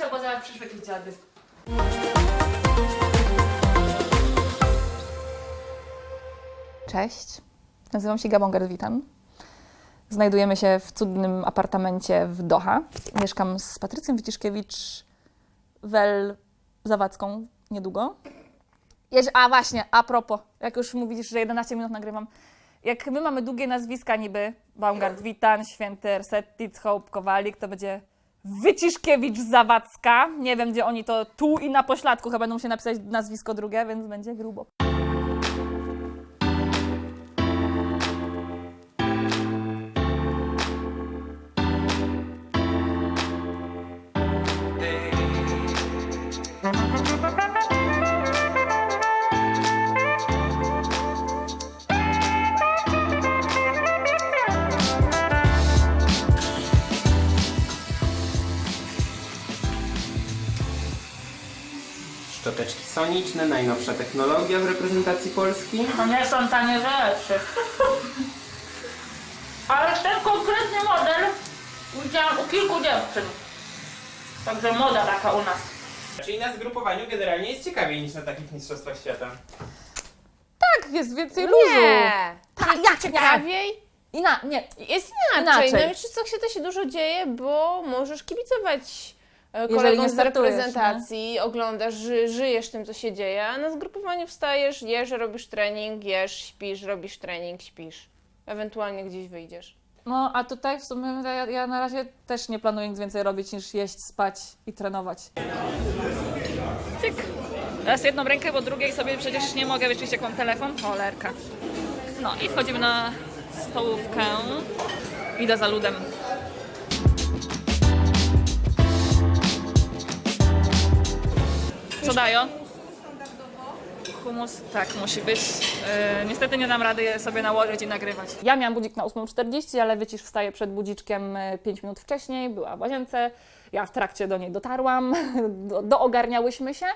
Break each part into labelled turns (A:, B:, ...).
A: na przyszłe jakieś dziady.
B: Cześć, nazywam się Gabon Witan. Znajdujemy się w cudnym apartamencie w Doha. Mieszkam z Patrycją Wyciszkiewicz, Wel Zawadzką niedługo. A właśnie, a propos, jak już mówisz, że 11 minut nagrywam. Jak my mamy długie nazwiska niby, Baumgart Witan, Święty Ersettic, Hope, Kowalik, to będzie Wyciszkiewicz Zawadzka. Nie wiem, gdzie oni to tu i na pośladku chyba będą się napisać nazwisko drugie, więc będzie grubo.
C: Szczoteczki soniczne, najnowsza technologia w reprezentacji Polski.
A: To nie są tanie rzeczy. Ale ten konkretny model widziałam u kilku dziewczyn. Także moda taka u nas.
C: Czyli na zgrupowaniu generalnie jest ciekawiej niż na takich mistrzostwach świata.
B: Tak, jest więcej luzu.
D: Nie!
B: Tak, jak
D: Ciekawiej?
B: Ina, nie,
D: Jest inaczej.
B: Inaczej.
D: Na mistrzostwach świata się dużo dzieje, bo możesz kibicować
B: nie
D: z
B: startujesz,
D: reprezentacji, oglądasz, ży, żyjesz tym, co się dzieje, a na zgrupowaniu wstajesz, jesz, robisz trening, jesz, śpisz, robisz trening, śpisz. Ewentualnie gdzieś wyjdziesz.
B: No, a tutaj w sumie ja, ja na razie też nie planuję nic więcej robić niż jeść, spać i trenować. Cyk. Teraz jedną rękę, bo drugiej sobie przecież nie mogę wyczyścić, jak mam telefon. Cholerka. No i wchodzimy na stołówkę. Idę za ludem. Co dają? Humus, tak, musi być. Yy, niestety nie dam rady sobie nałożyć i nagrywać. Ja miałam budzik na 8.40, ale wycisz wstaje przed budziczkiem 5 minut wcześniej, była w łazience. Ja w trakcie do niej dotarłam, do, doogarniałyśmy się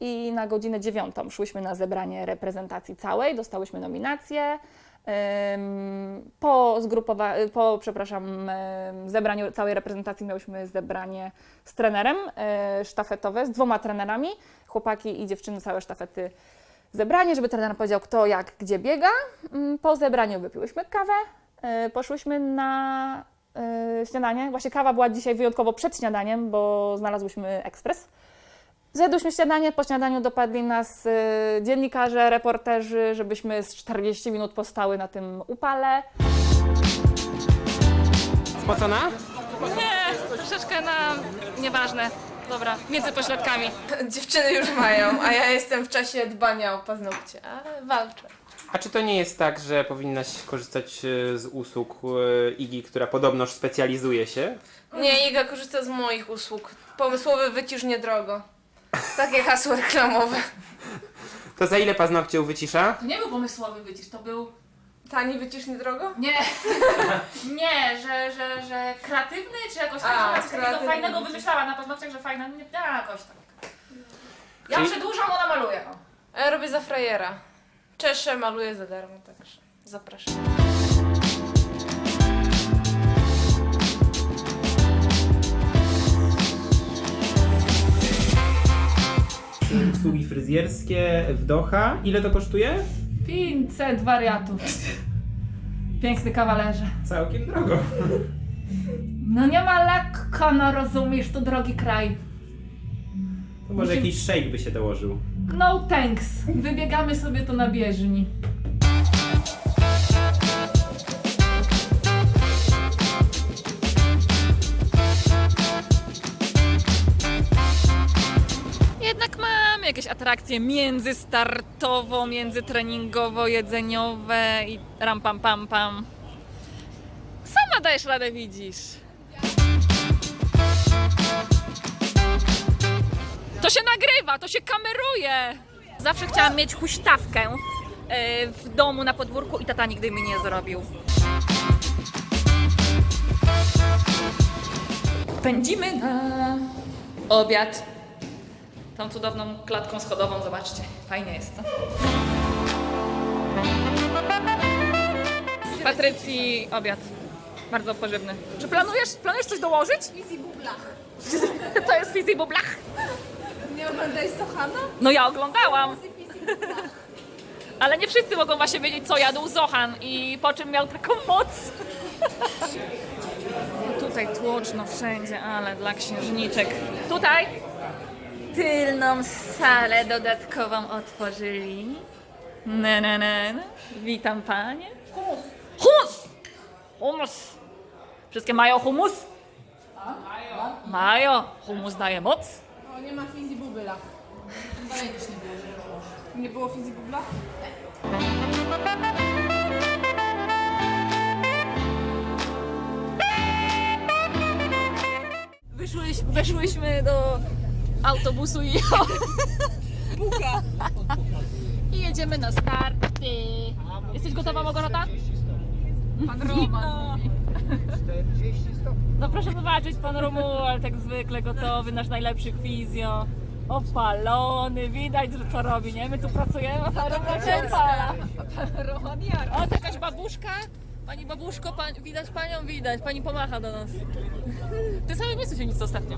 B: i na godzinę dziewiątą szłyśmy na zebranie reprezentacji całej, dostałyśmy nominacje. Po, zgrupowa- po przepraszam, zebraniu całej reprezentacji miałyśmy zebranie z trenerem y, sztafetowe, z dwoma trenerami. Chłopaki i dziewczyny całe sztafety zebranie, żeby trener powiedział kto jak gdzie biega. Ym, Po zebraniu wypiłyśmy kawę, y, poszłyśmy na y, śniadanie. Właśnie kawa była dzisiaj wyjątkowo przed śniadaniem, bo znalazłyśmy ekspres. Zjadłyśmy śniadanie, po śniadaniu dopadli nas y, dziennikarze, reporterzy, żebyśmy z 40 minut postały na tym upale.
C: Spocona?
B: Nie, troszeczkę na... nieważne. Dobra, między pośladkami.
D: Dziewczyny już mają, a ja jestem w czasie dbania o paznokcie, ale walczę.
C: A czy to nie jest tak, że powinnaś korzystać e, z usług e, Igi, która podobnoż specjalizuje się?
D: Nie, Iga korzysta z moich usług. Pomysłowy wycisz niedrogo. Takie hasło reklamowe.
C: To za ile paznokcie wycisza?
A: To nie był pomysłowy wycisz, to był...
D: Tani wycisz niedrogo?
A: Nie, nie, że, że, że kreatywny, czy jakoś tak,
D: A,
A: że coś takiego
D: kreatywny
A: fajnego
D: wycisz.
A: wymyślała na paznokciach, że fajne, nie, jakoś tak. Ja
C: Czyli-
A: przedłużam, ona maluje. O.
D: A ja robię za frajera. Czeszę, maluję za darmo, także zapraszam.
C: Usługi fryzjerskie w Doha. Ile to kosztuje?
B: 500 wariatów. Piękny kawalerze.
C: Całkiem drogo.
B: No nie ma lekko, no rozumiesz, to drogi kraj.
C: To może jakiś szejk by się dołożył.
B: No thanks. Wybiegamy sobie to na bieżni. Jakieś atrakcje międzystartowo, międzytreningowo, jedzeniowe i ram pam pam pam. Sama dajesz radę, widzisz. To się nagrywa, to się kameruje. Zawsze chciałam mieć huśtawkę e, w domu na podwórku i tata nigdy mi nie zrobił. Pędzimy na obiad. Tą cudowną klatką schodową, zobaczcie. Fajnie jest, co? Patrycji obiad. Bardzo pożywny. Czy planujesz, planujesz coś dołożyć? Fizzy bublach. To jest fizzy bublach.
D: Nie oglądałeś Sochana?
B: No ja oglądałam. Ale nie wszyscy mogą właśnie wiedzieć, co jadł Zohan i po czym miał taką moc. No tutaj tłoczno wszędzie, ale dla księżniczek. Tutaj tylną salę dodatkową otworzyli. Ne, ne, ne, ne. Witam panie. Humus. Humus! Humus. Wszystkie mają humus? Mają. Humus daje moc.
D: O, nie ma fizzy bubla. Nie było fizzy bubla?
B: Wyszłyś, weszłyśmy do autobusu i Buka. I jedziemy na starty. Jesteś gotowa, Mogorota? Pan Roman. No proszę zobaczyć, pan Romuald, jak zwykle gotowy, nasz najlepszy fizjo. Opalony, widać, że co robi, nie? My tu pracujemy, a pan Roman się opala.
D: Roman jak?
B: O, to jakaś babuszka. Pani babuszko, pan, widać panią, widać. Pani pomacha do nas. W tym samym miejscu się nic ostatnio.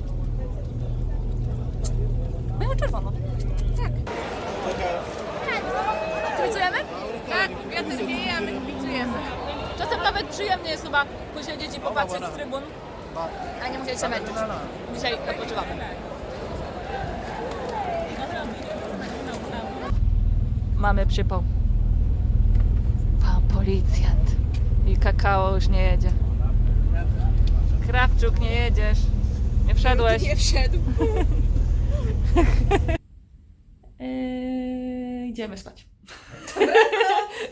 B: Mają czerwono. Tak. Kibicujemy?
D: Tak, wiatr wieje, a my kibicujemy.
B: Czasem nawet przyjemnie jest chyba posiedzieć i popatrzeć z trybun, a nie musieć się męczyć. Dzisiaj odpoczywamy. Mamy przypał. Pan policjant. I kakao już nie jedzie. Krawczuk, nie jedziesz. Nie wszedłeś.
D: Nie wszedł.
B: Idziemy spać.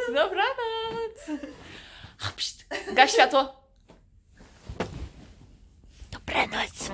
B: Dobranoc. Pszt. Gaś światło. Dobranoc.